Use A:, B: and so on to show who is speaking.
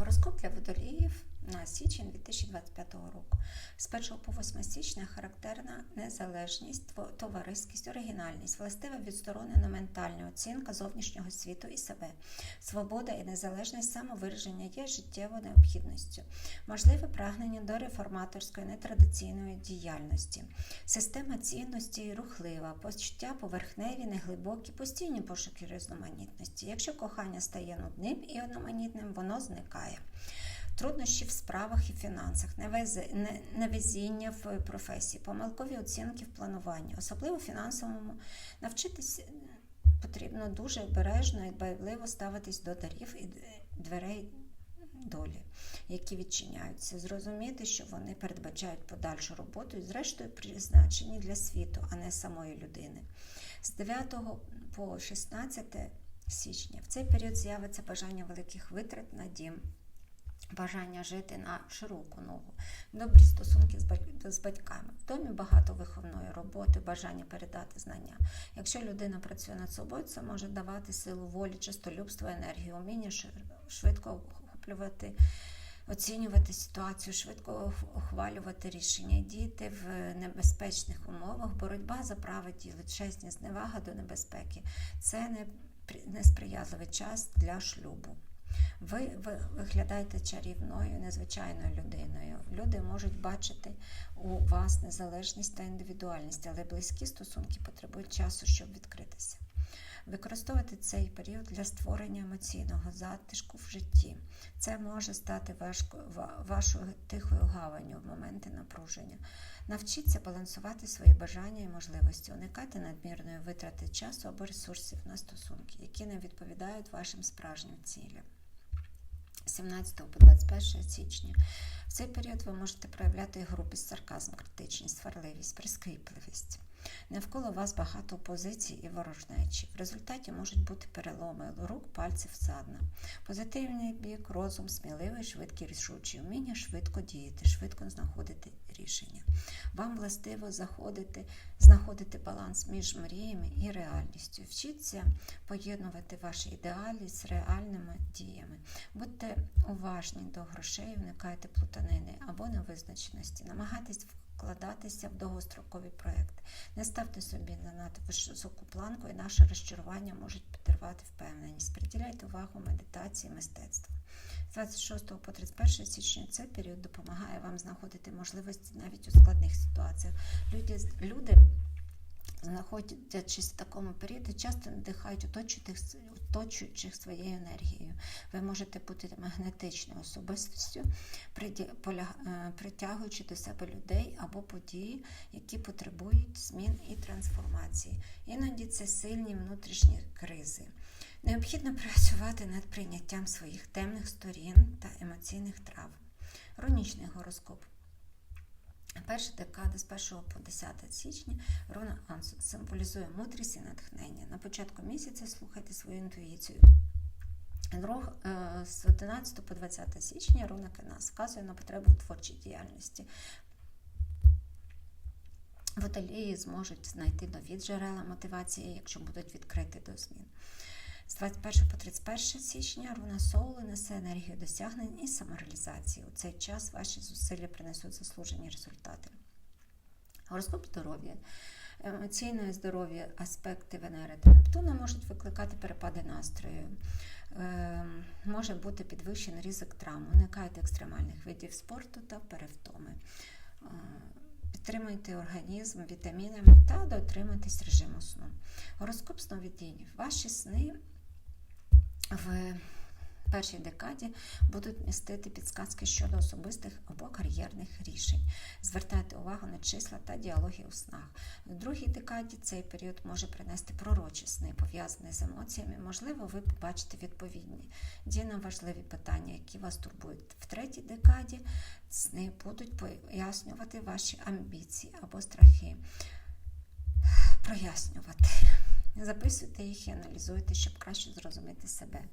A: Гороскоп для водоліїв на січень 2025 року. З 1 по 8 січня характерна незалежність, товариськість, оригінальність, властива відсторонена ментальна оцінка зовнішнього світу і себе. Свобода і незалежність самовираження є життєвою необхідністю. Можливе прагнення до реформаторської нетрадиційної діяльності. Система цінностей рухлива, почуття поверхневі, неглибокі, постійні пошуки різноманітності. Якщо кохання стає нудним і одноманітним, воно зникає. Труднощі в справах і фінансах, не- невезіння в професії, помилкові оцінки в плануванні, особливо в фінансовому, навчитись потрібно дуже обережно і дбайливо ставитись до дарів і дверей долі, які відчиняються, зрозуміти, що вони передбачають подальшу роботу і, зрештою, призначені для світу, а не самої людини. З 9 по 16 січня в цей період з'явиться бажання великих витрат на дім. Бажання жити на широку ногу, добрі стосунки з бать- батьками. В домі багато виховної роботи, бажання передати знання. Якщо людина працює над собою, це може давати силу волі, чистолюбство, енергію, уміння швидко охоплювати, оцінювати ситуацію, швидко ухвалювати рішення, діти в небезпечних умовах, боротьба за право діли, чесність, зневага до небезпеки. Це не при- несприятливий час для шлюбу. Ви, ви виглядаєте чарівною, незвичайною людиною. Люди можуть бачити у вас незалежність та індивідуальність, але близькі стосунки потребують часу, щоб відкритися. Використовувати цей період для створення емоційного затишку в житті. Це може стати вашою тихою гаванню в моменти напруження. Навчіться балансувати свої бажання і можливості, уникайте надмірної витрати часу або ресурсів на стосунки, які не відповідають вашим справжнім цілям. 17 по 21 січня. В цей період ви можете проявляти грубість, сарказм, критичність, сварливість, прискіпливість. Навколо вас багато опозицій і ворожнечі. В результаті можуть бути переломи рук, пальців, садна. Позитивний бік, розум, сміливий, швидкий, рішучий, вміння швидко діяти, швидко знаходити рішення. Вам властиво заходити, знаходити баланс між мріями і реальністю. Вчіться поєднувати ваші ідеалі з реальними діями. Будьте уважні до грошей, уникайте плутанини або невизначеності. Намагайтесь вкладатися в довгострокові проекти. Не ставте собі занадто високу планку, і наше розчарування можуть підірвати впевненість. Приділяйте увагу медитації, мистецтву. З 26 по 31 січня цей період допомагає вам знаходити можливості навіть у складних ситуаціях. Люди, люди знаходячись в такому періоді, часто надихають оточуючих, оточуючих своєю енергією. Ви можете бути магнетичною особистістю, е, притягуючи до себе людей або події, які потребують змін і трансформації. Іноді це сильні внутрішні кризи. Необхідно працювати над прийняттям своїх темних сторін та емоційних травм. Рунічний гороскоп. Перша декада з 1 по 10 січня руна Ансу символізує мудрість і натхнення. На початку місяця слухайте свою інтуїцію. Друг, е, з 11 по 20 січня руна Кенас вказує на потребу в творчій діяльності. Водолії зможуть знайти нові джерела мотивації, якщо будуть відкриті до змін. З 21 по 31 січня руна Соулу несе енергію досягнень і самореалізації. У цей час ваші зусилля принесуть заслужені результати. Гороскоп здоров'я. Емоційне здоров'я, аспекти Венери та Нептуна можуть викликати перепади настрою. Е, може бути підвищений ризик травм. Уникайте екстремальних видів спорту та перевтоми. Е, Підтримуйте організм вітамінами та дотримуйтесь режиму сну. Гороскоп сновидінь. Ваші сни в першій декаді будуть містити підсказки щодо особистих або кар'єрних рішень. Звертайте увагу на числа та діалоги у снах. В другій декаді цей період може принести пророчі сни, пов'язані з емоціями. Можливо, ви побачите відповідні дії важливі питання, які вас турбують. В третій декаді сни будуть пояснювати ваші амбіції або страхи. Прояснювати. Записуйте їх і аналізуйте, щоб краще зрозуміти себе.